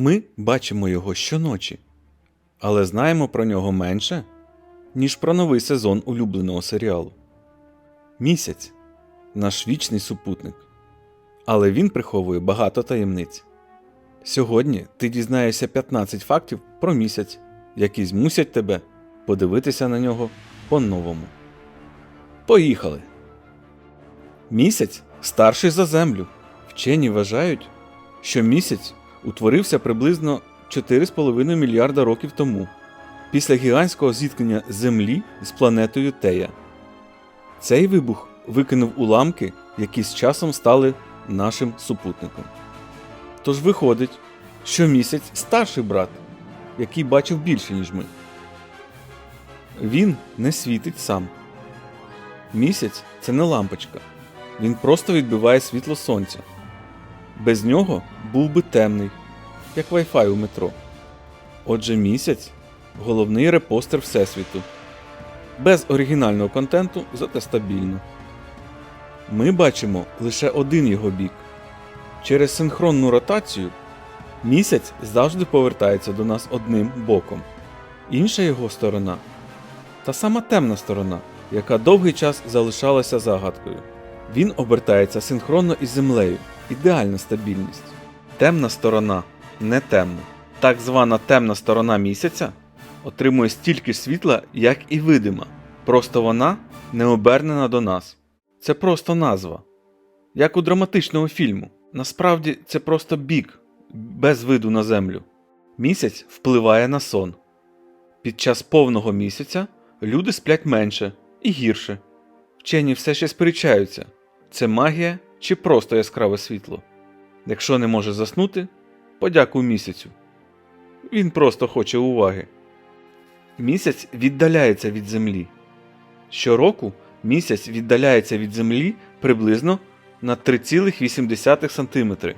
Ми бачимо його щоночі, але знаємо про нього менше, ніж про новий сезон улюбленого серіалу. Місяць наш вічний супутник. Але він приховує багато таємниць. Сьогодні ти дізнаєшся 15 фактів про місяць, які змусять тебе подивитися на нього по-новому. Поїхали! Місяць старший за Землю. Вчені вважають, що місяць утворився приблизно 4,5 мільярда років тому, після гігантського зіткнення Землі з планетою Тея. Цей вибух викинув уламки, які з часом стали нашим супутником. Тож виходить, що місяць старший брат, який бачив більше, ніж ми. Він не світить сам. Місяць це не лампочка. Він просто відбиває світло сонця. Без нього був би темний, як Wi-Fi у метро. Отже, місяць головний репостер Всесвіту. Без оригінального контенту, зате стабільно. Ми бачимо лише один його бік. Через синхронну ротацію місяць завжди повертається до нас одним боком. Інша його сторона та сама темна сторона, яка довгий час залишалася загадкою. Він обертається синхронно із землею. Ідеальна стабільність. Темна сторона не темна. Так звана темна сторона місяця отримує стільки світла, як і видима. Просто вона не обернена до нас. Це просто назва. Як у драматичному фільму. Насправді це просто бік, без виду на землю. Місяць впливає на сон. Під час повного місяця люди сплять менше і гірше. Вчені все ще сперечаються, це магія чи просто яскраве світло. Якщо не може заснути, подякуй місяцю. Він просто хоче уваги. Місяць віддаляється від землі. Щороку місяць віддаляється від землі приблизно на 3,8 см.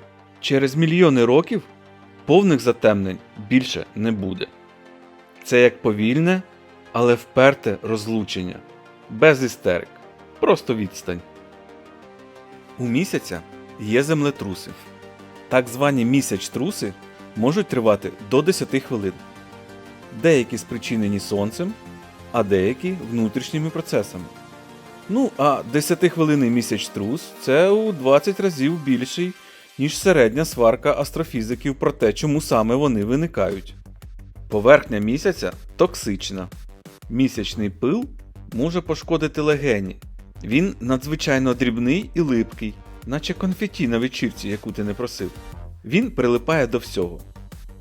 Через мільйони років повних затемнень більше не буде. Це як повільне, але вперте розлучення, без істерик, просто відстань. У місяця є землетруси. Так звані місяць-труси можуть тривати до 10 хвилин. Деякі спричинені сонцем, а деякі внутрішніми процесами. Ну, а 10-хвилинний місяць-трус це у 20 разів більший, ніж середня сварка астрофізиків про те, чому саме вони виникають. Поверхня місяця токсична. Місячний пил може пошкодити легені. Він надзвичайно дрібний і липкий, наче конфеті на вечірці, яку ти не просив. Він прилипає до всього: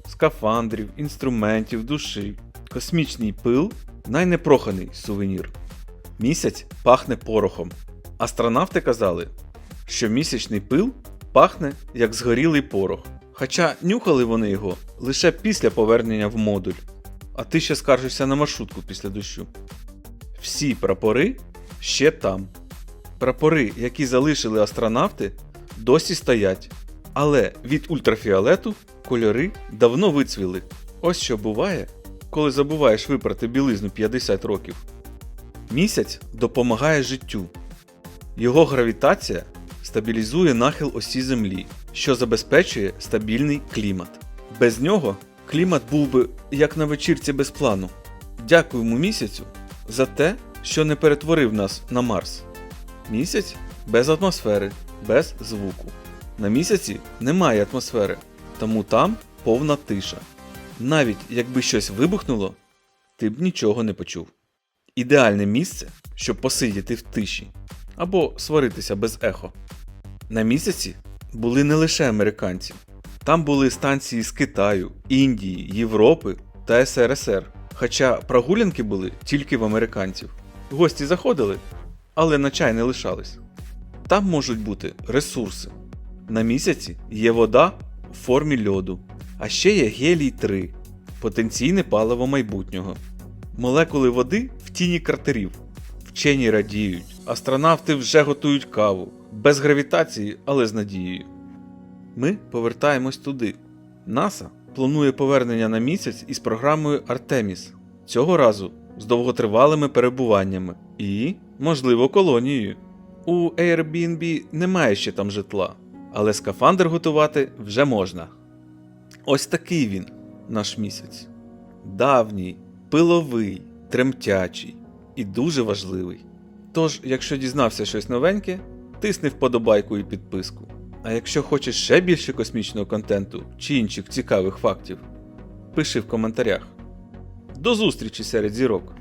скафандрів, інструментів, душі. Космічний пил найнепроханий сувенір. Місяць пахне порохом. Астронавти казали, що місячний пил пахне як згорілий порох. Хоча нюхали вони його лише після повернення в модуль. А ти ще скаржишся на маршрутку після дощу. Всі прапори ще там. Прапори, які залишили астронавти, досі стоять. Але від ультрафіолету кольори давно вицвіли. Ось що буває, коли забуваєш випрати білизну 50 років. Місяць допомагає життю. Його гравітація стабілізує нахил осі Землі, що забезпечує стабільний клімат. Без нього клімат був би як на вечірці без плану. Дякуємо місяцю за те, що не перетворив нас на Марс. Місяць без атмосфери, без звуку. На місяці немає атмосфери, тому там повна тиша. Навіть якби щось вибухнуло, ти б нічого не почув. Ідеальне місце, щоб посидіти в тиші або сваритися без ехо. На місяці були не лише американці, там були станції з Китаю, Індії, Європи та СРСР. Хоча прогулянки були тільки в американців. Гості заходили, але на чай не лишались. Там можуть бути ресурси. На місяці є вода у формі льоду, а ще є гелій 3 потенційне паливо майбутнього. Молекули води в тіні кратерів. Вчені радіють, астронавти вже готують каву, без гравітації, але з надією. Ми повертаємось туди. НАСА планує повернення на місяць із програмою Артеміс. Цього разу з довготривалими перебуваннями і, можливо, колонією. У Airbnb немає ще там житла, але скафандр готувати вже можна. Ось такий він, наш місяць. Давній, пиловий, тремтячий і дуже важливий. Тож, якщо дізнався щось новеньке, тисни вподобайку і підписку. А якщо хочеш ще більше космічного контенту чи інших цікавих фактів, пиши в коментарях. До зустрічі серед зірок!